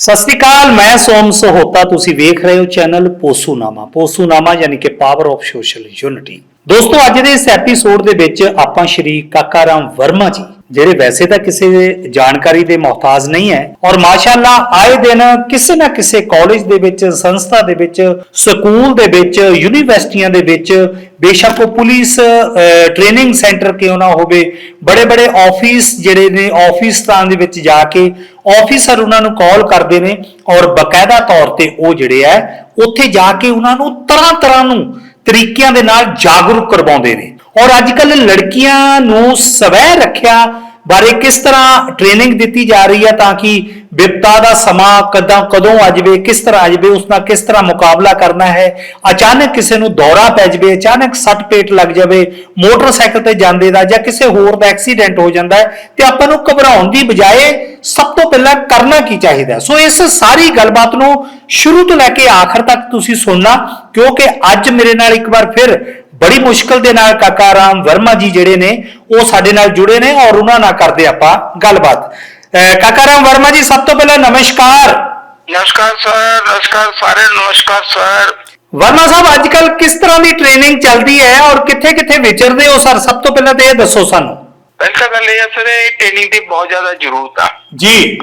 ਸਤਿ ਸ਼੍ਰੀ ਅਕਾਲ ਮੈਂ ਸੋਮ ਸਹੋਤਾ, ਤੁਸੀਂ ਵੇਖ ਰਹੇ ਹੋ ਚੈਨਲ ਪੋਸੂਨਾਮਾ। ਪੋਸੂਨਾਮਾ ਯਾਨੀ ਕਿ ਪਾਵਰ ਆਫ ਸੋਸ਼ਲ ਯੂਨਿਟੀ ਦੋਸਤੋ, ਅੱਜ ਦੇ ਇਸ ਐਪੀਸੋਡ ਦੇ ਵਿੱਚ ਆਪਾਂ ਸ਼੍ਰੀ ਕਾਕਾ ਰਾਮ ਵਰਮਾ ਜੀ ਜਿਹੜੇ ਵੈਸੇ ਤਾਂ ਕਿਸੇ ਜਾਣਕਾਰੀ ਦੇ ਮੁਹਤਾਜ ਨਹੀਂ ਹੈ ਔਰ ਮਾਸ਼ਾਅੱਲਾ ਆਏ ਦਿਨ ਕਿਸੇ ਨਾ ਕਿਸੇ ਕਾਲਜ ਦੇ ਵਿੱਚ, ਸੰਸਥਾ ਦੇ ਵਿੱਚ, ਸਕੂਲ ਦੇ ਵਿੱਚ, ਯੂਨੀਵਰਸਿਟੀਆਂ ਦੇ ਵਿੱਚ ਬੇਸ਼ੱਕ ਉਹ ਪੁਲਿਸ ਟ੍ਰੇਨਿੰਗ ਸੈਂਟਰ ਕਿਉਂ ਨਾ ਹੋਵੇ ਬੜੇ ਬੜੇ ਆਫਿਸ ਜਿਹੜੇ ਨੇ ਆਫਿਸ ਤਾਂ ਦੇ ਵਿੱਚ ਜਾ ਕੇ ਆਫੀਸਰ ਉਹਨਾਂ ਨੂੰ ਕਾਲ ਕਰਦੇ ਨੇ ਔਰ ਬਕਾਇਦਾ ਤੌਰ ਤੇ ਉਹ ਜਿਹੜੇ ਆ ਉੱਥੇ ਜਾ ਕੇ ਉਹਨਾਂ ਨੂੰ ਤਰ੍ਹਾਂ ਤਰ੍ਹਾਂ ਨੂੰ ਤਰੀਕਿਆਂ ਦੇ ਨਾਲ ਜਾਗਰੂਕ ਕਰਵਾਉਂਦੇ ਨੇ। ਔਰ ਅੱਜ ਕੱਲ ਲੜਕੀਆਂ ਨੂੰ ਸਵੈ ਰੱਖਿਆ ਬਾਰੇ ਕਿਸ ਤਰ੍ਹਾਂ ਟ੍ਰੇਨਿੰਗ ਦਿੱਤੀ ਜਾ ਰਹੀ ਹੈ ਤਾਂ ਕਿ ਵਿਪਤਾ ਦਾ ਸਮਾਂ ਕਦਾਂ ਕਦੋਂ ਆ ਜਾਵੇ, ਕਿਸ ਤਰ੍ਹਾਂ ਆ ਜਾਵੇ, ਉਸ ਨਾਲ ਕਿਸ ਤਰ੍ਹਾਂ ਮੁਕਾਬਲਾ ਕਰਨਾ ਹੈ, ਅਚਾਨਕ ਕਿਸੇ ਨੂੰ ਦੌਰਾ ਪੈ ਜਾਵੇ, ਅਚਾਨਕ ਸੱਟ ਪੇਟ ਲੱਗ ਜਾਵੇ, ਮੋਟਰਸਾਈਕਲ ਤੇ ਜਾਂਦੇ ਦਾ ਜਾਂ ਕਿਸੇ ਹੋਰ ਦਾ ਐਕਸੀਡੈਂਟ ਹੋ ਜਾਂਦਾ ਹੈ, ਤੇ ਆਪਾਂ ਨੂੰ ਘਬਰਾਉਣ ਦੀ ਬਜਾਏ ਸਭ ਤੋਂ ਪਹਿਲਾਂ ਕਰਨਾ ਕੀ ਚਾਹੀਦਾ ਸੋ ਇਸ ਸਾਰੀ ਗੱਲਬਾਤ ਨੂੰ ਸ਼ੁਰੂ ਤੋਂ ਲੈ ਕੇ ਆਖਰ ਤੱਕ ਤੁਸੀਂ ਸੁਣਨਾ, ਕਿਉਂਕਿ ਅੱਜ ਮੇਰੇ ਨਾਲ ਇੱਕ ਵਾਰ ਫਿਰ ਬੜੀ ਮੁਸ਼ਕਲ ਦੇ ਨਾਲ ਕਾਕਾ ਰਾਮ ਵਰਮਾ ਜੀ ਜਿਹੜੇ ਨੇ ਉਹ ਸਾਡੇ ਨਾਲ ਜੁੜੇ ਨੇ ਔਰ ਉਹਨਾਂ ਨਾਲ ਕਰਦੇ ਆਪਾਂ ਗੱਲਬਾਤ। ਕਾਕਾ ਰਾਮ ਵਰਮਾ ਜੀ ਸਭ ਤੋਂ ਪਹਿਲਾਂ ਨਮਸਕਾਰ। ਨਮਸਕਾਰ ਸਰ ਨਮਸਕਾਰ ਸਾਰੇ ਨਮਸਕਾਰ ਸਰ। ਵਰਮਾ ਸਾਹਿਬ ਅੱਜ ਕੱਲ ਕਿਸ ਤਰ੍ਹਾਂ ਦੀ ਟ੍ਰੇਨਿੰਗ ਚੱਲਦੀ ਹੈ ਔਰ ਕਿੱਥੇ ਕਿੱਥੇ ਵਿਚਰਦੇ ਹੋ ਸਰ? ਸਭ ਤੋਂ ਪਹਿਲਾਂ ਤੇ ਇਹ ਦੱਸੋ ਸਾਨੂੰ। ਪਹਿਲਾਂ ਗੱਲ ਇਹ ਹੈ ਸਰ ਇਹ ਟ੍ਰੇਨਿੰਗ ਦੀ ਬਹੁਤ ਜ਼ਿਆਦਾ ਜ਼ਰੂਰਤ ਆ। ਜੀ।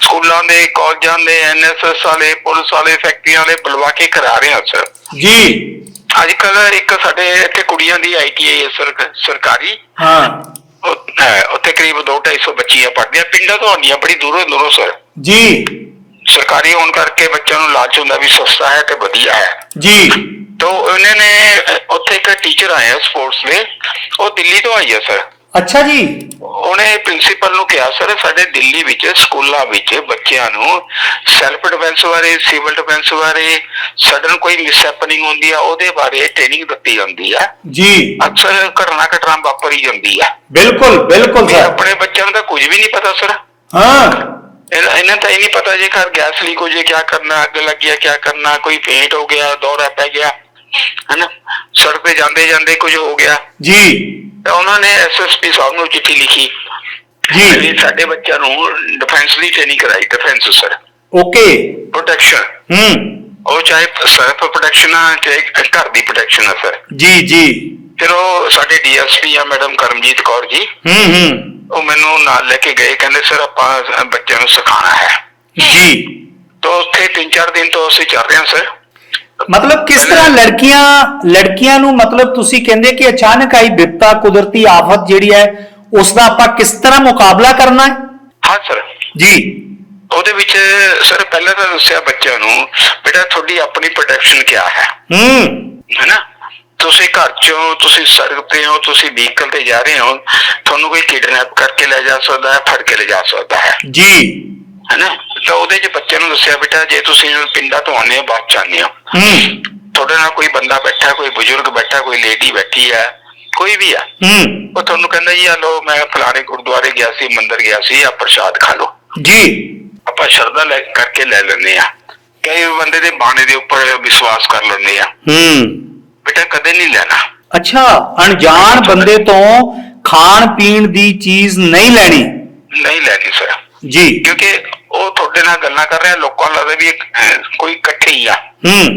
ਸਕੂਲਾਂ ਦੇ ਕਾਲਜਾਂ ਦੇ ਐਨਐਸਐਸ ਵਾਲੇ ਪੁਲਿਸ ਵਾਲੇ ਫੈਕਟਰੀਆਂ ਵਾਲੇ ਬੁਲਵਾ ਕੇ ਕਰਾ ਰਹੇ ਹਾਂ ਸਰ ਜੀ। ਅੱਜ ਕੱਲ ਇੱਕ ਸਾਡੇ ਇੱਥੇ ਕੁੜੀਆਂ ਦੀ ਆਈਟੀਆਈ ਸਰਕਾਰੀ। ਹਾਂ। ਉਹ- ਹੈ, ਉੱਥੇ ਕਰੀਬ 2-250 ਬੱਚੀਆਂ ਪੜ੍ਹਦੀਆਂ। ਪਿੰਡਾਂ ਤੋਂ ਆਉਂਦੀਆਂ ਬੜੀ ਦੂਰੋਂ ਦੂਰੋਂ ਸਰ ਜੀ। ਸਰਕਾਰੀ ਹੋਣ ਕਰਕੇ ਬੱਚਿਆਂ ਨੂੰ ਲਾਲਚ ਹੁੰਦਾ ਵੀ ਸਸਤਾ ਹੈ ਤੇ ਵਧੀਆ ਹੈ। ਜੀ। ਤੋ ਉਹਨਾਂ ਨੇ ਅ, ਉੱਥੇ ਇੱਕ ਟੀਚਰ ਆਇਆ ਸਪੋਰਟਸ ਦੇ। ਉਹ ਦਿੱਲੀ ਤੋਂ ਆਈ ਹੈ ਸਰ ਅੱਛਾ ਜੀ। ਉਹਨੇ ਪ੍ਰਿੰਸੀਪਲ ਨੂੰ ਕਿਹਾ ਸਰ ਸਾਡੇ ਦਿੱਲੀ ਵਿੱਚ ਸਕੂਲਾਂ ਵਿੱਚ ਬੱਚਿਆਂ ਨੂੰ ਸੈਲਫ ਡਿਫੈਂਸ ਬਾਰੇ ਸਿਵਲ ਡਿਫੈਂਸ ਬਾਰੇ ਸਡਨ ਕੋਈ ਮਿਸਹੈਪਨਿੰਗ ਹੁੰਦੀ ਆ ਉਹਦੇ ਬਾਰੇ ਟ੍ਰੇਨਿੰਗ ਦਿੱਤੀ ਜਾਂਦੀ ਆ। ਜੀ। ਅਕਸਰ ਘਟਨਾ ਘਟਨਾ ਵਾਪਰੀ ਜਾਂਦੀ ਆ। ਬਿਲਕੁਲ ਬਿਲਕੁਲ ਸਰ ਆਪਣੇ ਬੱਚਿਆਂ ਨੂੰ ਤਾਂ ਕੁਝ ਵੀ ਨਹੀਂ ਪਤਾ ਸਰ ਹਾਂ। ਇਹਨਾਂ ਤਾਂ ਇਹ ਨਹੀਂ ਪਤਾ ਜੇ ਘਰ ਗੈਸ ਲੀਕ ਹੋ ਜੇ ਕੀ ਕਰਨਾ ਅੱਗ ਲੱਗ ਗਿਆ ਕੀ ਕਰਨਾ ਕੋਈ ਪੇਂਟ ਹੋ ਗਿਆ ਦੌਰਾ ਪੈ ਗਿਆ ਹਨਾ? ਸੜਕ ਤੇ ਜਾਂਦੇ ਜਾਂਦੇ ਕੁਝ ਹੋ ਗਿਆ। ਜੀ। ਤਾਂ ਉਹਨਾਂ ਨੇ ਐਸਐਸਪੀ ਸਾਹਿਬ ਨੂੰ ਚਿੱਠੀ ਲਿਖੀ। ਜੀ। ਵੀ ਸਾਡੇ ਬੱਚਿਆਂ ਨੂੰ ਡਿਫੈਂਸ ਦੀ ਟ੍ਰੇਨਿੰਗ ਕਰਾਈ ਡਿਫੈਂਸ ਸਰ ਓਕੇ ਪ੍ਰੋਟੈਕਸ਼ਨ ਹੂੰ। ਉਹ ਚਾਹੇ ਸੈਲਫ ਪ੍ਰੋਟੈਕਸ਼ਨ ਆ ਚਾਹੇ ਘਰ ਦੀ ਪ੍ਰੋਟੈਕਸ਼ਨ ਆ ਸਰ ਜੀ ਜੀ। ਫਿਰ ਉਹ ਸਾਡੇ ਡੀਐਸਪੀ ਆ ਮੈਡਮ ਕਰਮਜੀਤ ਕੌਰ ਜੀ। ਹੂੰ ਹੂੰ। ਉਹ ਮੈਨੂੰ ਨਾਲ ਲੈ ਕੇ ਗਏ ਕਹਿੰਦੇ ਸਰ ਆਪਾਂ ਬੱਚਿਆਂ ਨੂੰ ਸਿਖਾਉਣਾ ਹੈ। ਜੀ। ਤਾਂ ਉੱਥੇ 3-4 ਦਿਨ ਤੋਂ ਅਸੀਂ ਚੱਲ ਰਹੇ ਹਾਂ ਸਰ ਮਤਲਬ ਕਿਸ ਤਰ੍ਹਾਂ ਲੜਕੀਆਂ ਲੜਕੀਆਂ ਨੂੰ ਮਤਲਬ ਤੁਸੀਂ ਕਹਿੰਦੇ ਕਿ ਅਚਾਨਕ ਆਈ ਵਿਪਤਾ ਕੁਦਰਤੀ ਆਫਤ ਜਿਹੜੀ ਹੈ ਉਸ ਦਾ ਆਪਾਂ ਕਿਸ ਤਰ੍ਹਾਂ ਮੁਕਾਬਲਾ ਕਰਨਾ ਹੈ? ਹਾਂ ਸਰ। ਜੀ। ਉਹਦੇ ਵਿੱਚ ਸਰ ਪਹਿਲਾਂ ਤਾਂ ਦੱਸਿਆ ਬੱਚਿਆਂ ਨੂੰ ਬੇਟਾ ਤੁਹਾਡੀ ਆਪਣੀ ਪ੍ਰੋਟੈਕਸ਼ਨ ਕੀ ਹੈ? ਹੂੰ। ਹੈਨਾ? ਤੁਸੀਂ ਘਰ ਚੋਂ ਤੁਸੀਂ ਸੜਕ ਤੇ ਹੋ ਤੁਸੀਂ ਵਹੀਕਲ ਤੇ ਜਾ ਰਹੇ ਹੋ ਤੁਹਾਨੂੰ ਕੋਈ ਕਿਡਨੈਪ ਕਰਕੇ ਲੈ ਜਾ ਸਕਦਾ ਹੈ ਫੜ ਕੇ ਲੈ ਜਾ ਸਕਦਾ ਹੈ? ਜੀ। ਹੈਨਾ? ਤਾਂ ਉਹਦੇ 'ਚ ਬੱਚਿਆਂ ਨੂੰ ਦੱਸਿਆ ਬੇਟਾ ਜੇ ਤੁਸੀਂ ਪਿੰਡਾਂ ਤੋਂ ਆਉਂਦੇ ਹੋ ਚ ਆਉਂਦੇ ਹੋ। ਹੂੰ। ਤੁਹਾਡੇ ਨਾਲ ਕੋਈ ਬੰਦਾ ਬੈਠਾ ਕੋਈ ਬਜ਼ੁਰਗ ਬੈਠਾ ਕੋਈ ਲੇਡੀ ਬੈਠੀ ਹੈ ਕੋਈ ਵੀ ਆ। ਹੂੰ। ਉਹ ਤੁਹਾਨੂੰ ਕਹਿੰਦਾ ਜੀ ਆ ਲੋ ਮੈਂ ਫਲਾਣੇ ਗੁਰਦੁਆਰੇ ਗਿਆ ਸੀ ਮੰਦਿਰ ਗਿਆ ਸੀ ਆ ਪ੍ਰਸ਼ਾਦ ਖਾ ਲਓ। ਜੀ। ਆਪਾਂ ਸ਼ਰਧਾ ਲੈ ਕਰਕੇ ਲੈ ਲੈਂਦੇ ਆ। ਕਈ ਬੰਦੇ ਦੇ ਬਾਣੇ ਦੇ ਉੱਪਰ ਵਿਸ਼ਵਾਸ ਕਰ ਲੈਂਦੇ ਆ। ਹੂੰ। ਬੇਟਾ ਕਦੇ ਨਹੀਂ ਲੈਣਾ। ਅੱਛਾ ਅਣਜਾਣ ਬੰਦੇ ਤੋਂ ਖਾਣ ਪੀਣ ਦੀ ਚੀਜ਼ ਨਹੀਂ ਲੈਣੀ। ਨਹੀਂ ਲੈਣੀ ਸਰ ਜੀ। ਕਿਉਂਕਿ ਉਹ ਤੁਹਾਡੇ ਨਾਲ ਗੱਲਾਂ ਕਰ ਰਿਹਾ ਲੋਕਾਂ ਲੱਗਦਾ ਵੀ ਕੋਈ ਇਕੱਠੇ ਹੀ ਆ। ਹੂੰ।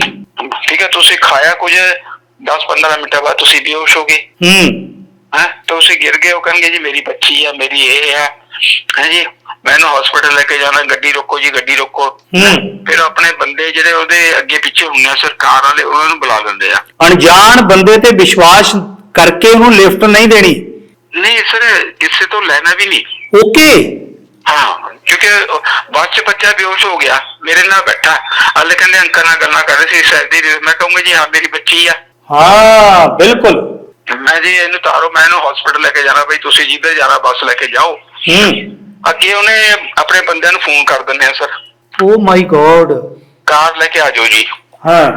ਠੀਕ ਹੈ ਤੁਸੀਂ ਖਾਇਆ ਕੁਝ 10-15 ਮਿੰਟਾਂ ਬਾਅਦ ਤੁਸੀਂ ਬੇਹੋਸ਼ ਹੋ। ਗਏ ਹੂੰ? ਹੈ ਤੁਸੀਂ ਗਿਰ ਗਏ ਉਹ ਕਹਿੰਗੇ ਜੀ ਮੇਰੀ ਬੱਚੀ ਆ ਮੇਰੀ ਇਹ ਆ। ਹੈ ਜੀ? ਮੈਨੂੰ ਹਸਪੀਟਲ ਲੈ ਕੇ ਜਾਣਾ ਗੱਡੀ ਰੋਕੋ ਜੀ ਗੱਡੀ ਰੋਕੋ। ਹੂੰ। ਫਿਰ ਆਪਣੇ ਬੰਦੇ ਜਿਹੜੇ ਉਹਦੇ ਅੱਗੇ ਪਿੱਛੇ ਹੁੰਦੇ ਆ ਸਰਕਾਰ ਵਾਲੇ ਉਹਨਾਂ ਨੂੰ ਬੁਲਾ ਦਿੰਦੇ ਆ। ਅਣਜਾਣ ਬੰਦੇ ਤੇ ਵਿਸ਼ਵਾਸ ਕਰਕੇ ਉਹਨੂੰ ਲਿਫਟ ਨਹੀਂ ਦੇਣੀ। ਨਹੀਂ ਸਰ ਕਿਸੇ ਤੋਂ ਲੈਣਾ ਵੀ ਨਹੀਂ। ਓਕੇ। ਹਾਂ ਕਿਉਂਕਿ ਉਹ ਚ ਬੱਚਾ ਬੇਹੋਸ਼ ਹੋ ਗਿਆ ਮੇਰੇ ਨਾਲ ਬੈਠਾ। ਹਲੇ ਕਹਿੰਦੇ ਅੰਕਲ ਨਾਲ ਗੱਲਾਂ ਕਰ ਰਹੇ ਸੀ ਸ਼ਾਇਦ ਦੀ ਮੈਂ ਕਹੂੰਗਾ ਜੀ ਹਾਂ ਮੇਰੀ ਬੱਚੀ ਆ। ਹਾਂ ਬਿਲਕੁਲ। ਮੈਂ ਜੀ ਇਹਨੂੰ ਤਾਰੋ ਮੈਂ ਇਹਨੂੰ ਹਸਪੀਟਲ ਲੈ ਕੇ ਜਾਣਾ ਬਈ ਤੁਸੀਂ ਜਿੱਧਰ ਜਾਣਾ ਬੱਸ ਲੈ ਕੇ ਜਾਓ। ਹੂੰ। ਅੱਗੇ ਉਹਨੇ ਆਪਣੇ ਬੰਦਿਆਂ ਨੂੰ ਫੋਨ ਕਰ ਦਿੰਦੇ ਆ ਸਰ ਓ ਮਾਈ ਗੋਡ ਕਾਰ ਲੈ ਕੇ ਆ ਜਾਓ ਜੀ। ਹਾਂ।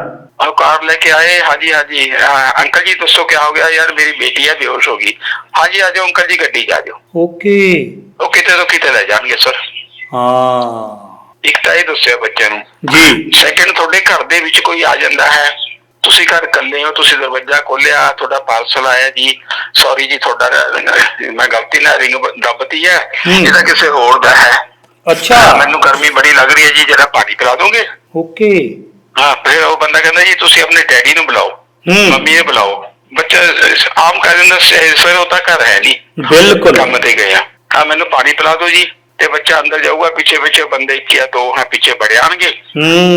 ਉਹ ਕਾਰ ਲੈ ਕੇ ਆਏ ਹਾਂਜੀ ਹਾਂਜੀ। ਅਹ ਅੰਕਲ ਜੀ ਦੱਸੋ ਕੀ ਹੋ ਗਿਆ? ਯਾਰ ਮੇਰੀ ਬੇਟੀ ਹੈ ਬੇਹੋਸ਼ ਹੋ ਗਈ। ਹਾਂਜੀ ਆ ਜਾਓ ਅੰਕਲ ਜੀ ਗੱਡੀ 'ਚ ਆ ਜਾਓ। ਓਕੇ ਉਹ ਕਿਤੇ ਤੋਂ ਕਿਤੇ ਲੈ ਜਾਣਗੇ ਸਰ ਹਾਂ। ਇੱਕ ਤਾਂ ਇਹ ਦੱਸਿਆ ਬੱਚਿਆਂ ਨੂੰ। ਜੀ। ਸੈਕੰਡ ਤੁਹਾਡੇ ਘਰ ਦੇ ਵਿੱਚ ਕੋਈ ਆ ਜਾਂਦਾ ਹੈ। ਤੁਸੀਂ ਘਰ ਇਕੱਲੇ ਹੋ ਤੁਸੀਂ ਦਰਵਾਜ਼ਾ ਖੋਲਿਆ ਤੁਹਾਡਾ ਪਾਰਸਲ ਆਇਆ ਜੀ। ਸੌਰੀ ਜੀ ਤੁਹਾਡਾ ਮੈਂ ਗਲਤੀ ਨਾਲ ਰਿੰਗ ਦੱਬਤੀ ਹੈ। ਇਹਦਾ ਕਿਸੇ ਹੋਰ ਦਾ ਹੈ। ਅੱਛਾ। ਮੈਨੂੰ ਗਰਮੀ ਬੜੀ ਲੱਗ ਰਹੀ ਹੈ ਜੀ ਜਰਾ ਪਾਣੀ ਪਿਲਾ ਦੋਗੇ? ਓਕੇ। ਹਾਂ ਫਿਰ ਉਹ ਬੰਦਾ ਕਹਿੰਦਾ ਜੀ ਤੁਸੀਂ ਆਪਣੇ ਡੈਡੀ ਨੂੰ ਬੁਲਾਓ ਮੰਮੀ ਨੂੰ ਬੁਲਾਓ। ਬੱਚਾ ਆਮ ਕਹਿ ਦਿੰਦਾ ਸ- ਸਰ ਉਹ ਤਾਂ ਘਰ ਹੈ ਨਹੀਂ। ਬਿਲਕੁਲ। ਕੰਮ ਤੇ ਗਏ ਆ। ਹਾਂ ਮੈਨੂੰ ਪਾਣੀ ਪਿਲਾ ਦਿਓ ਜੀ ਤੇ ਬੱਚਾ ਅੰਦਰ ਜਾਊਗਾ ਪਿੱਛੇ ਪਿੱਛੇ ਬੰਦੇ ਇੱਕ ਜਾਂ ਦੋ ਹੈ ਪਿੱਛੇ ਬੜੇ ਆਣਗੇ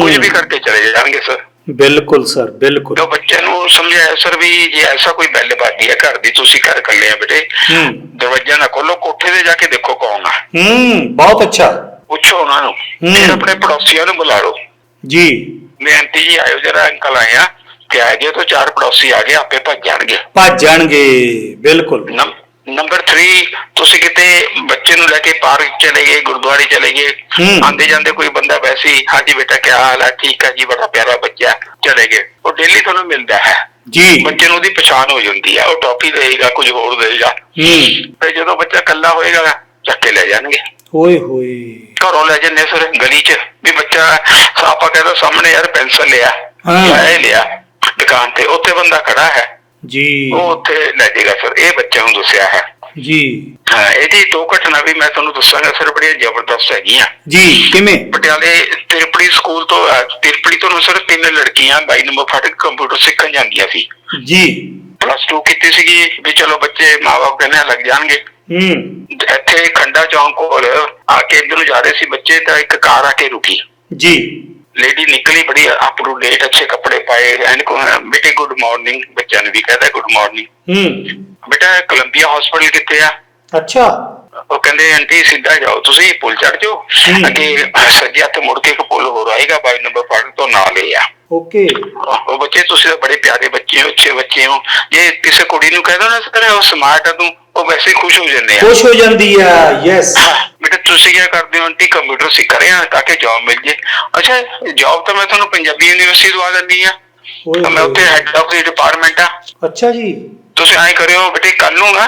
ਕੁਝ ਵੀ ਕਰਕੇ ਚਲੇ ਜਾਣਗੇ ਸਰ। ਬਿਲਕੁਲ ਸਰ ਬਿਲਕੁਲ। तो ਬੱਚੇ ਨੂੰ ਸਮਝਾਇਆ ਸਰ ਵੀ ਜੇ ਐਸਾ ਕੋਈ ਬੈਲ ਬਾਜੀ ਹੈ ਘਰ ਦੀ ਤੁਸੀਂ ਘਰ ਇਕੱਲੇ ਆ ਬੇਟੇ। ਹੂੰ। ਦਰਵਾਜ਼ਾ ਨਾ ਖੋਲੋ ਕੋਠੇ ਤੇ ਜਾ ਕੇ ਦੇਖੋ ਕੌਣ ਆ। ਹੂੰ ਬਹੁਤ ਅੱਛਾ। ਪੁੱਛੋ ਉਹਨਾਂ ਨੂੰ। ਫਿਰ ਆਪਣੇ ਪੜੋਸੀਆਂ ਨੂੰ ਬੁਲਾ ਲਓ। ਜੀ। ਮੈਂ ਆਂਟੀ ਜੀ ਆਇਓ ਜਰਾ ਅੰਕਲ ਆਏ ਆ। ਤੇ ਆ ਗਏ ਤਾਂ ਚਾਰ ਪੜੋਸੀ ਆ ਗਏ ਆਪੇ ਭੱਜ ਜਾਣਗੇ। ਭੱਜ ਜਾਣਗੇ ਬਿਲਕੁਲ। ਨੰ- ਨੰਬਰ 3 ਤੁਸੀਂ ਕਿਤੇ ਬੱਚੇ ਨੂੰ ਲੈ ਕੇ ਪਾਰਕ ਚਲੇ ਗਏ ਗੁਰਦੁਆਰੇ ਚਲੇ ਗਏ। ਆਂਦੇ ਜਾਂਦੇ ਕੋਈ ਬੰਦਾ ਵੈਸੇ ਹੀ ਹਾਂਜੀ ਬੇਟਾ ਕੀ ਹਾਲ ਹੈ ਠੀਕ ਹੈ ਜੀ ਬੜਾ ਪਿਆਰਾ ਬੱਚਾ ਚਲੇ ਗਏ। ਉਹ ਡੇਲੀ ਤੁਹਾਨੂੰ ਮਿਲਦਾ ਹੈ। ਜੀ। ਬੱਚੇ ਨੂੰ ਉਹਦੀ ਪਛਾਣ ਹੋ ਜਾਂਦੀ ਹੈ ਉਹ ਟੌਪੀ ਦੇਗਾ ਕੁਝ ਹੋਰ ਦੇਗਾ। ਹੂੰ। ਤੇ ਜਦੋਂ ਬੱਚਾ ਇਕੱਲਾ ਹੋਏਗਾ ਚੱਕ ਕੇ ਲੈ ਜਾਣਗੇ। ਓਏ ਹੋਏ। ਘਰੋਂ ਲੈ ਜੰਨੇ ਸਰ ਗਲੀ 'ਚ। ਵੀ ਬੱਚਾ ਆਪਾਂ ਕਹਿੰਦਾ ਸਾਹਮਣੇ ਯਾਰ ਪੈਨਸਲ ਲਿਆ ਹਾਂ। ਇਹ ਲਿਆ ਦੁਕਾਨ ਤੇ ਉੱਥੇ ਬੰਦਾ ਖੜਾ ਹੈ। ਜੀ। ਉਹ ਉੱਥੇ ਲੈ ਜਾਏਗਾ ਸਰ ਇਹ ਬੱਚਿਆਂ ਨੂੰ ਦੱਸਿਆ ਹੈ। ਜੀ। ਹਾਂ ਇਹਦੀ ਦੋ ਘਟਨਾ ਵੀ ਮੈਂ ਤੁਹਾਨੂੰ ਦੱਸਾਂਗਾ ਸਰ ਬੜੀਆਂ ਜ਼ਬਰਦਸਤ ਹੈਗੀਆਂ। ਜੀ ਕਿਵੇਂ? ਪਟਿਆਲੇ ਤਿਰਪੜੀ ਸਕੂਲ ਤੋਂ ਤਿਰਪੜੀ ਤੋਂ ਸਰ ਤਿੰਨ ਲੜਕੀਆਂ 22 ਨੰਬਰ ਫਾਟਕ ਕੰਪਿਊਟਰ ਸਿੱਖਣ ਜਾਂਦੀਆਂ ਸੀ। ਜੀ। ਪਲੱਸ 2 ਕੀਤੀ ਸੀਗੀ ਵੀ ਚਲੋ ਬੱਚੇ ਮਾਪੇ ਕਹਿੰਦੇ ਲੱਗ ਜਾਣਗੇ। ਹੂੰ। ਇੱਥੇ ਖੰਡਾ ਚੌਂਕ ਕੋਲ ਆ ਕੇ ਇੱਧਰ ਨੂੰ ਜਾ ਰਹੇ ਸੀ ਬੱਚੇ ਤਾਂ ਇੱਕ ਕਾਰ ਆ ਕੇ ਰੁਕੀ। ਜੀ। ਲੇਡੀ ਨਿਕਲੀ ਬੜੀ ਅਪ ਟੂ ਡੇਟ ਅੱਛੇ ਕੱਪੜੇ ਪਾਏ ਕੋ ਬੇਟੇ ਗੁੱਡ ਮਾਰਨਿੰਗ ਬੱਚਿਆਂ ਨੂੰ ਵੀ ਕਹਿੰਦਾ ਗੁੱਡ ਮਾਰਨਿੰਗ ਹੂੰ। ਬੇਟਾ ਕੋਲੰਬੀਆ ਹਸਪੀਟਲ ਕਿੱਥੇ ਆ? ਅੱਛਾ। ਉਹ ਕਹਿੰਦੇ ਆਂਟੀ ਸਿੱਧਾ ਜਾਓ ਤੁਸੀਂ ਪੁਲ ਚੜ ਜਾਓ। ਅੱਗੇ ਸੱਜੇ ਹੱਥ ਮੁੜ ਕੇ ਇੱਕ ਪੁਲ ਹੋਰ ਆਏਗਾ 22 ਨੰਬਰ ਫਾਟਕ ਤੋਂ ਨਾਲ ਹੀ ਆ। ਓਕੇ। ਉਹ ਬੱਚੇ ਤੁਸੀਂ ਤਾਂ ਬੜੇ ਪਿਆਰੇ ਬੱਚੇ ਹੋ ਅੱਛੇ ਬੱਚੇ ਹੋ। ਜੇ ਕਿਸੇ ਕੁੜੀ ਨੂੰ ਕਹਿ ਦੋ ਨਾ ਸਰ ਉਹ ਸਮਾਰਟ ਆ ਤੂੰ ਉਹ ਵੈਸੇ ਖੁਸ਼ ਹੋ ਜਾਂਦੇ ਆ। ਖੁਸ਼ ਹੋ ਜਾਂਦੀ ਆ ਯੈਸ ਤੁਸੀਂ ਕੀ ਕਰਦੇ ਹੋ ਆਂਟੀ ਕੰਪਿਊਟਰ ਸਿੱਖ ਰਹੇ ਆ ਤਾਂ ਕਿ ਜੌਬ ਮਿਲ ਜੇ। ਅੱਛਾ ਜੌਬ ਤਾਂ ਮੈਂ ਤੁਹਾਨੂੰ ਪੰਜਾਬੀ ਯੂਨੀਵਰਸਿਟੀ ਦਵਾ ਦਿੰਦੀ ਆ ਤਾਂ ਮੈਂ ਉੱਥੇ ਹੈਡ ਆਫ ਦੀ ਡਿਪਾਰਟਮੈਂਟ ਆ ਅੱਛਾ ਜੀ। ਤੁਸੀਂ ਐਂ ਕਰਿਓ ਬੇਟੇ ਕੱਲ ਨੂੰ ਨਾ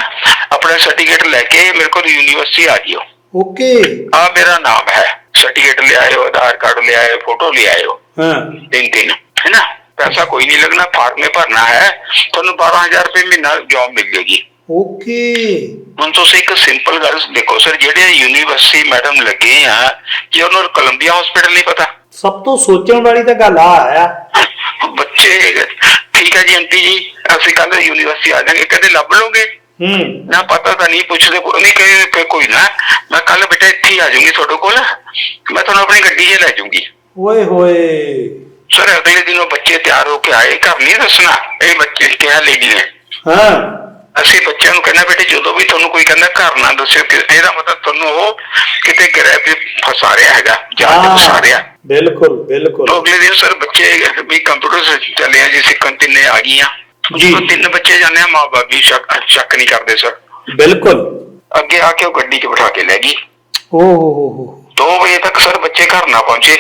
ਆਪਣਾ ਸਰਟੀਫਿਕੇਟ ਲੈ ਕੇ ਮੇਰੇ ਕੋਲ ਯੂਨੀਵਰਸਿਟੀ ਆ ਜਿਓ। ਓਕੇ। ਆ ਮੇਰਾ ਨਾਮ ਹੈ। ਸਰਟੀਫਿਕੇਟ ਲੈ ਆਇਓ ਆਧਾਰ ਕਾਰਡ ਲੈ ਆਇਓ ਫੋਟੋ ਲੈ ਆਇਓ। ਹਾਂ। ਤਿੰਨ ਤਿੰਨ ਹੈ ਪੈਸਾ ਕੋਈ ਨਹੀਂ ਲੱਗਣਾ ਫਾਰਮੇ ਭਰਨਾ ਹੈ। ਤੁਹਾਨੂੰ 12000 ਰੁਪਏ ਮਹੀਨਾ ਜੌਬ ਮਿਲ ਜੇਗੀ ਓਕੇ ਹੁਣ ਤੁਸੀਂ ਇੱਕ ਸਿੰਪਲ ਗੱਲ ਦੇਖੋ ਸਰ ਜਿਹੜੇ ਯੂਨੀਵਰਸਿਟੀ ਮੈਡਮ ਲੱਗੇ ਆ ਕਿ ਉਹਨਾਂ ਨੂੰ ਕੋਲੰਬੀਆ ਹਸਪੀਟਲ ਨਹੀਂ ਪਤਾ? ਸਭ ਤੋਂ ਸੋਚਣ ਵਾਲੀ ਤਾਂ ਗੱਲ ਆ ਆ ਬੱਚੇ ਠੀਕ ਹੈ ਜੀ ਆਂਟੀ ਜੀ ਅਸੀਂ ਕੱਲ ਯੂਨੀਵਰਸਿਟੀ ਆ ਜਾਾਂਗੇ ਕਦੇ ਲੱਭ ਲੋਗੇ ਹੂੰ। ਨਾ ਪਤਾ ਤਾਂ ਨਹੀਂ ਪੁੱਛਦੇ ਨਹੀਂ ਕਿ ਕੋਈ ਨਾ। ਮੈਂ ਕੱਲ ਬੇਟਾ ਇੱਥੇ ਹੀ ਆ ਜਾਊਂਗੀ ਤੁਹਾਡੇ ਕੋਲ। ਮੈਂ ਤੁਹਾਨੂੰ ਆਪਣੀ ਗੱਡੀ 'ਚ ਲੈ ਜਾਊਂਗੀ। ਓਏ ਹੋਏ। ਸਰ ਅਗਲੇ ਦਿਨ ਬੱਚੇ ਤਿਆਰ ਹੋ ਕੇ ਆਏ ਘਰ ਨਹੀਂ ਦੱਸਣਾ ਇਹ ਬੱਚੇ ਕਿਹਾ ਲੇਡੀ ਨੇ। ਹਾਂ। ਅਸੀਂ ਬੱਚਿਆਂ ਨੂੰ ਕਹਿੰਦਾ ਬੇਟੇ ਜਦੋਂ ਵੀ ਤੁਹਾਨੂੰ ਕੋਈ ਕਹਿੰਦਾ ਘਰ ਨਾ ਦੱਸਿਓ ਕਿ ਇਹਦਾ ਮਤਲਬ ਤੁਹਾਨੂੰ ਉਹ ਕਿਤੇ ਗ੍ਰਹਿ ਤੇ ਫਸਾ ਰਿਹਾ ਹੈਗਾ ਜਾਂ ਫਸਾ ਰਿਹਾ। ਬਿਲਕੁਲ ਬਿਲਕੁਲ। ਅਗਲੇ ਦਿਨ ਸਰ ਬੱਚੇ ਵੀ ਕੰਪਿਊਟਰ ਸੇ ਚੱਲੇ ਆ ਜੀ ਸਿੱਖਣ ਤਿੰਨੇ ਆ ਗਈਆਂ। ਜੀ। ਤਿੰਨ ਬੱਚੇ ਜਾਂਦੇ ਆ ਮਾਂ ਬਾਪ ਵੀ ਸ਼ੱਕ ਸ਼ੱਕ ਨਹੀਂ ਕਰਦੇ ਸਰ। ਬਿਲਕੁਲ। ਅੱਗੇ ਆ ਕੇ ਉਹ ਗੱਡੀ 'ਚ ਬਿਠਾ ਕੇ ਲੈ ਗਈ। ਓ ਹੋ ਹੋ ਹੋ। 2 ਵਜੇ ਤੱਕ ਸਰ ਬੱਚੇ ਘਰ ਨਾ ਪਹੁੰਚੇ।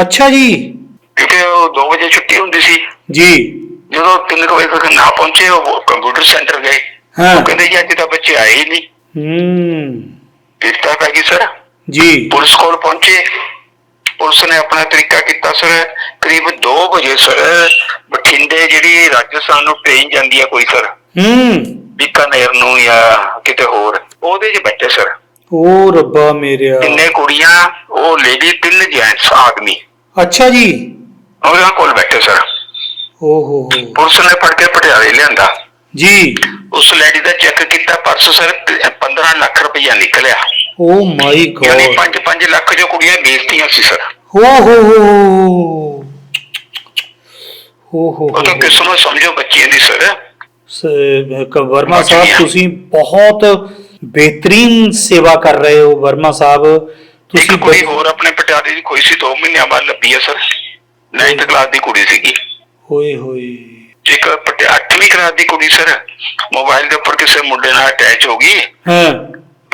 ਅੱਛਾ ਜੀ। ਕਿਉਂਕਿ ਉਹ 2 ਵਜੇ ਛੁੱਟੀ ਹੁੰਦੀ ਸੀ। ਜੀ। ਜਦੋਂ 3 ਵਜੇ ਤੱਕ ਨਾ ਪਹੁੰਚੇ ਉਹ ਕੰਪਿਊਟਰ ਸੈਂਟਰ ਗਏ। ਹਾਂ। ਉਹ ਕਹਿੰਦੇ ਜੀ ਅੱਜ ਤਾਂ ਬੱਚੇ ਆਏ ਹੀ ਨਹੀਂ। ਹੂੰ। ਕਿਸ਼ਤਾ ਪੈ ਗਈ ਸਰ ਜੀ। ਪੁਲਿਸ ਕੋਲ ਪਹੁੰਚੇ। ਪੁਲਿਸ ਨੇ ਆਪਣਾ ਤਰੀਕਾ ਕੀਤਾ ਸਰ ਕਰੀਬ 2 ਵਜੇ ਸਰ ਬਠਿੰਡੇ ਜਿਹੜੀ ਰਾਜਸਥਾਨ ਨੂੰ ਟ੍ਰੇਨ ਜਾਂਦੀ ਆ ਕੋਈ ਸਰ ਹੂੰ। ਬੀਕਾਨੇਰ ਨੂੰ ਜਾਂ ਕਿਤੇ ਹੋਰ। ਉਹਦੇ 'ਚ ਬੈਠੇ ਸਰ ਓ ਰੱਬਾ ਮੇਰਿਆ। ਤਿੰਨੇ ਕੁੜੀਆਂ ਉਹ ਲੇਡੀ ਤਿੰਨ ਜੈਂਟਸ ਆਦਮੀ। ਅੱਛਾ ਜੀ। ਉਹਨਾਂ ਕੋਲ ਬੈਠੇ ਸਰ ਓ ਹੋ ਹੋ। ਪੁਲਿਸ ਨੇ ਫੜ ਕੇ ਪਟਿਆਲੇ ਲਿਆਂਦਾ। ਜੀ। ਉਸ ਲੇਡੀ ਦਾ ਚੈੱਕ ਕੀਤਾ ਪਰਸ ਸਰ 15 ਲੱਖ ਰੁਪਈਆ ਨਿਕਲਿਆ। ਓ ਮਾਈ ਯਾਨੀ ਗॉड 5-5 ਲੱਖ ਜੋ ਕੁੜੀਆਂ ਵੇਚਤੀਆਂ ਸੀ ਸਰ। ਹੋ ਹੋ ਹੋ ਹੋ। ਹੋ ਹੋ ਉਹ ਤਾਂ ਕਿਸ ਨੂੰ ਸਮਝੋ ਬੱਚਿਆਂ ਦੀ ਸਰ? ਵਰਮਾ ਸਾਹਿਬ। ਤੁਸੀਂ ਬਹੁਤ ਬਿਹਤਰੀਨ ਸੇਵਾ ਕਰ ਰਹੇ ਹੋ ਵਰਮਾ ਸਾਹਿਬ। ਤੁਸੀਂ ਬ- ਹੋਰ ਆਪਣੇ ਪਟਿਆਲੇ ਦੀ ਕੋਈ ਸੀ 2 ਮਹੀਨਿਆਂ ਬਾਅਦ ਲੱਭੀ ਹੈ ਸਰ। 9th ਕਲਾਸ ਦੀ ਕੁੜੀ ਸੀਗੀ। ਹੋਏ ਹੋਏ। ਇੱਕ ਪਟਿਆ 8ਵੀਂ ਕਲਾਸ ਦੀ ਕੁੜੀ ਸਰ ਮੋਬਾਈਲ ਦੇ ਉੱਪਰ ਕਿਸੇ ਮੁੰਡੇ ਨਾਲ ਅਟੈਚ ਹੋ ਗਈ। ਹਾਂ।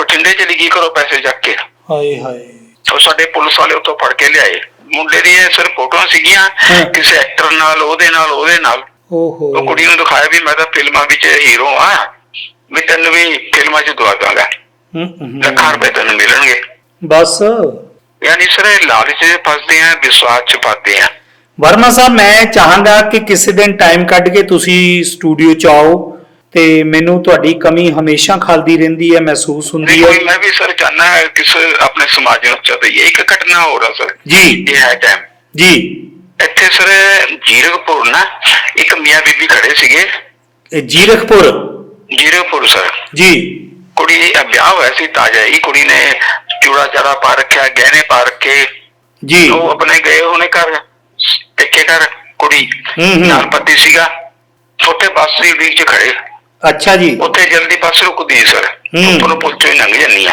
ਬਠਿੰਡੇ ਚਲੀ ਗਈ ਘਰੋਂ ਪੈਸੇ ਚੱਕ ਕੇ। ਹਾਏ ਹਾਏ। ਉਹ ਸਾਡੇ ਪੁਲਿਸ ਵਾਲੇ ਉੱਥੋਂ ਫੜ ਕੇ ਲਿਆਏ। ਮੁੰਡੇ ਦੀਆਂ ਸਰ ਫੋਟੋਆਂ ਸੀਗੀਆਂ ਹਾਂ। ਕਿਸੇ ਐਕਟਰ ਨਾਲ ਉਹਦੇ ਨਾਲ ਉਹਦੇ ਨਾਲ। ਓਹੋ। ਉਹ ਕੁੜੀ ਨੂੰ ਦਿਖਾਇਆ ਵੀ ਮੈਂ ਤਾਂ ਫਿਲਮਾਂ ਵਿੱਚ ਹੀਰੋ ਆ। ਵੀ ਤੈਨੂੰ ਵੀ ਫਿਲਮਾਂ 'ਚ ਦਵਾ ਦਾਂਗਾ ਹਮ, ਹਮ, ਲੱਖਾਂ ਰੁਪਏ ਤੈਨੂੰ ਮਿਲਣਗੇ। ਬਸ। ਯਾਨੀ ਸਰ ਇਹ ਲਾਲਚ 'ਚ ਫਸਦੇ ਆ ਵਿਸ਼ਵਾਸ 'ਚ ਫਸਦੇ ਆ। ਵਰਮਾ ਸਾਹਿਬ ਮੈਂ ਚਾਹਾਂਗਾ ਕਿ ਕਿਸੇ ਦਿਨ ਟਾਈਮ ਕੱਢ ਕੇ ਤੁਸੀਂ ਸਟੂਡੀਓ ਚ ਆਓ ਤੇ ਮੈਨੂੰ ਤੁਹਾਡੀ ਕਮੀ ਹਮੇਸ਼ਾ ਖਲਦੀ ਰਹਿੰਦੀ ਹੈ ਮਹਿਸੂਸ ਹੁੰਦੀ ਹੈ। ਮੈਂ ਵੀ ਸਰ ਚਾਹਨਾ ਹੈ ਕਿਸ ਆਪਣੇ ਸਮਾਜ ਨੂੰ ਦਈਏ। ਇੱਕ ਘਟਨਾ ਹੋ ਰਹਾ ਸਰ ਜੀ। ਇਹ ਹੈ ਟਾਈਮ ਜੀ। ਇੱਥੇ ਸਰ ਜੀਰਕਪੁਰ ਨਾ ਇੱਕ ਮੀਆਂ ਬੀਬੀ ਖੜੇ ਸੀਗੇ। ਇਹ ਜੀਰਖਪੁਰ ਜੀਰਕਪੁਰ ਸਰ ਜੀ। ਕੁੜੀ ਦਾ ਵਿਆਹ ਹੋਇਆ ਸੀ ਤਾਜ਼ਾ ਹੀ। ਕੁੜੀ ਨੇ ਚੂੜਾ ਚਾੜਾ ਪਾ ਰੱਖਿਆ ਗਹਿਣੇ ਪਾ ਰੱਖੇ। ਜੀ। ਉਹ ਆਪਣੇ ਗਏ ਉਹਨੇ ਘਰ। ਪੇਕੇ ਘਰ ਕੁੜੀ ਹੂੰ, ਹੂੰ। ਨਾਲ ਪਤੀ ਸੀਗਾ ਉੱਥੇ ਬੱਸ ਦੀ ਉਡੀਕ 'ਚ ਖੜੇ ਅੱਛਾ ਜੀ। ਉੱਥੇ ਜਲਦੀ ਬੱਸ ਰੁਕਦੀ ਹੈ ਸਰ। ਹੂੰ। ਉੱਪਰੋਂ ਪੁਲ ਚੋਂ ਹੀ ਲੰਘ ਜਾਂਦੀ ਆ।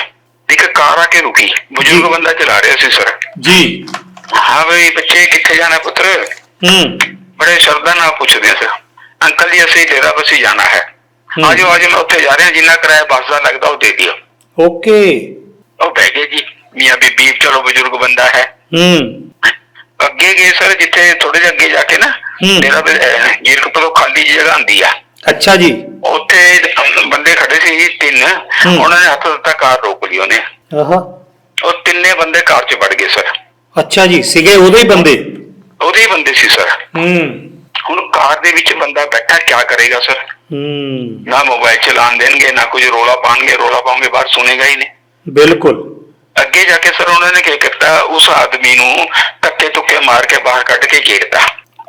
ਇੱਕ ਕਾਰ ਆ ਕੇ ਰੁਕੀ। ਬਜ਼ੁਰਗ ਜੀ। ਬੰਦਾ ਚਲਾ ਰਿਹਾ ਸੀ ਸਰ। ਜੀ। ਹਾਂ ਬਈ ਬੱਚੇ ਕਿੱਥੇ ਜਾਣਾ ਪੁੱਤਰ? ਹੂੰ। ਬੜੇ ਸ਼ਰਧਾ ਨਾਲ ਪੁੱਛਦੇ ਆ ਸਰ। ਅੰਕਲ ਜੀ ਅਸੀਂ ਡੇਰਾ ਬਸੀ ਜਾਣਾ ਹੈ। ਹੂੰ। ਆਜੋ ਆਜੋ ਮੈਂ ਉੱਥੇ ਜਾ ਰਿਹਾ। ਜਿੰਨਾ ਕਿਰਾਇਆ ਬੱਸ ਦਾ ਲੱਗਦਾ ਉਹ ਦੇ ਦਿਓ। ਓਕੇ। ਉਹ ਬਹਿ ਗਏ ਜੀ। ਮੀਆਂ ਬੀਬੀ ਚਲੋ ਬਜ਼ੁਰਗ ਬੰਦਾ ਹੈ। ਹੂੰ। ਅੱਗੇ ਗਏ ਸਰ ਜਿੱਥੇ ਥੋੜੇ ਜਿਹਾ ਅੱਗੇ ਜਾ ਕੇ ਨਾ ਹੂੰ। ਡੇਰਾ ਜੀਰਕਪੁਰ ਤੋਂ ਖਾਲੀ ਜਿਹੀ ਜਗ੍ਹਾ ਆਂਦੀ ਆ। ਅੱਛਾ ਜੀ। ਉੱਥੇ ਬੰਦੇ ਖੜੇ ਸੀ ਤਿੰਨ। ਹੂੰ। ਉਹਨਾਂ ਨੇ ਹੱਥ ਦਿੱਤਾ ਕਾਰ ਰੋਕ ਲਈ ਉਹਨੇ। ਆਹਾ। ਉਹ ਤਿੰਨੇ ਬੰਦੇ ਕਾਰ 'ਚ ਵੜ ਗਏ ਸਰ। ਅੱਛਾ ਜੀ ਸੀਗੇ ਉਹਦੇ ਹੀ ਬੰਦੇ? ਉਹਦੇ ਹੀ ਬੰਦੇ ਸੀ ਸਰ। ਹੂੰ। ਹੁਣ ਕਾਰ ਦੇ ਵਿੱਚ ਬੰਦਾ ਬੈਠਾ ਕੀ ਕਰੇਗਾ ਸਰ? ਹੂੰ। ਨਾ ਮੋਬਾਈਲ ਚਲਾਉਣ ਦੇਣਗੇ ਨਾ ਕੁਝ ਰੋਲਾ ਪਾਣਗੇ ਰੋਲਾ ਪਾਉਂਗੇ ਬਾਹਰ ਸੁਣੇਗਾ ਹੀ ਨਹੀਂ। ਬਿਲਕੁਲ। ਅੱਗੇ ਜਾ ਕੇ ਸਰ ਉਹਨਾਂ ਨੇ ਕੀ ਕੀਤਾ? ਉਸ ਆਦਮੀ ਨੂੰ ਧੱਕੇ ਧੁੱਕੇ ਮਾਰ ਕੇ ਬਾਹਰ ਕੱਢ ਕੇ ਘੇਰਤਾ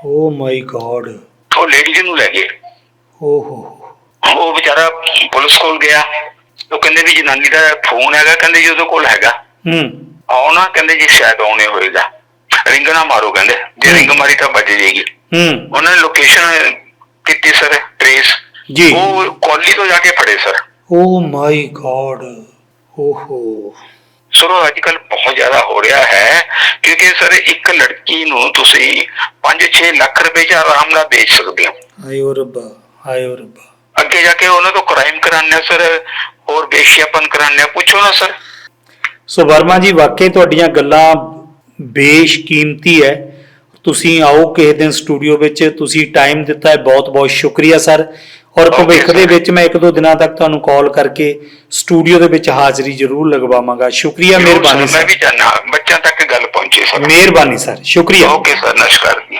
ਓ ਮਾਈ ਗॉड ਉਹ ਲੇਡੀ ਨੂੰ ਲੈ ਗਏ। ਓਹੋ ਉਹ ਵਿਚਾਰਾ ਪੁਲਿਸ ਕੋਲ ਗਿਆ। ਉਹ ਕਹਿੰਦੇ ਵੀ ਜਨਾਨੀ ਦਾ ਫੋਨ ਹੈਗਾ ਕਹਿੰਦੇ ਜੀ ਉਹਦੇ ਕੋਲ ਹੈਗਾ। ਹੂੰ। ਆਉਣਾ ਕਹਿੰਦੇ ਜੀ ਸ਼ਾਇਦ ਆਉਣੇ ਹੋਏਗਾ। ਰਿੰਗ ਨਾ ਮਾਰੋ ਕਹਿੰਦੇ। ਜੇ ਰਿੰਗ ਮਾਰੀ ਤਾਂ ਵੱਜ ਜਾਏਗੀ। ਹੂੰ। ਉਹਨਾਂ ਨੇ ਲੋਕੇਸ਼ਨ ਕੀਤੀ ਸਰ ਟ੍ਰੇਸ ਜੀ। ਉਹ ਕੌਲੀ ਤੋਂ ਜਾ ਕੇ ਫੜੇ ਸਰ। ਓ ਮਾਈ ਗॉड ਓਹੋ ਸਰ ਉਹ ਅੱਜ ਕੱਲ ਬਹੁਤ ਜ਼ਿਆਦਾ ਹੋ ਰਿਹਾ ਹੈ ਕਿਉਂਕਿ ਸਰ ਇੱਕ ਲੜਕੀ ਨੂੰ ਤੁਸੀਂ 5-6 ਲੱਖ ਰੁਪਏ ਚ ਆਰਾਮ ਨਾਲ ਵੇਚ ਸਕਦੇ ਹੋ। ਆਇਓ ਰੱਬਾ ਆਇਓ ਰੱਬਾ। ਅੱਗੇ ਜਾ ਕੇ ਉਹਨਾਂ ਤੋਂ ਕ੍ਰਾਈਮ ਕਰਾਉਂਦੇ ਸਰ ਹੋਰ ਬੇਸ਼ਿਆਪਨ ਕਰਾਉਂਦੇ ਪੁੱਛੋ ਨਾ ਸਰ। ਸੋ ਵਰਮਾ ਜੀ ਵਾਕਈ ਤੁਹਾਡੀਆਂ ਗੱਲਾਂ ਬੇਸ਼ਕੀਮਤੀ ਹੈ। ਤੁਸੀਂ ਆਓ ਕਿਸੇ ਦਿਨ ਸਟੂਡੀਓ ਵਿੱਚ ਤੁਸੀਂ ਟਾਈਮ ਦਿੱਤਾ ਹੈ ਬਹੁਤ ਬਹੁਤ ਸ਼ੁਕਰੀਆ ਸਰ। ਔਰ ਭਵਿੱਖ ਦੇ. ਵਿੱਚ ਮੈਂ ਇੱਕ ਦੋ ਦਿਨਾਂ ਤੱਕ ਤੁਹਾਨੂੰ ਕਾਲ ਕਰਕੇ ਸਟੂਡੀਓ ਦੇ ਵਿੱਚ ਹਾਜ਼ਰੀ ਜ਼ਰੂਰ ਲਗਵਾਵਾਂਗਾ। ਸ਼ੁਕਰੀਆ ਮਿਹਰਬਾਨੀ ਸਰ, ਮੈਂ ਵੀ ਚਾਹਨਾ ਬੱਚਿਆਂ ਤੱਕ ਗੱਲ ਪਹੁੰਚੇ ਸਰ। ਮਿਹਰਬਾਨੀ ਸਰ ਸ਼ੁਕਰੀਆ। ਓਕੇ ਸਰ ਨਮਸਕਾਰ। ਜੀ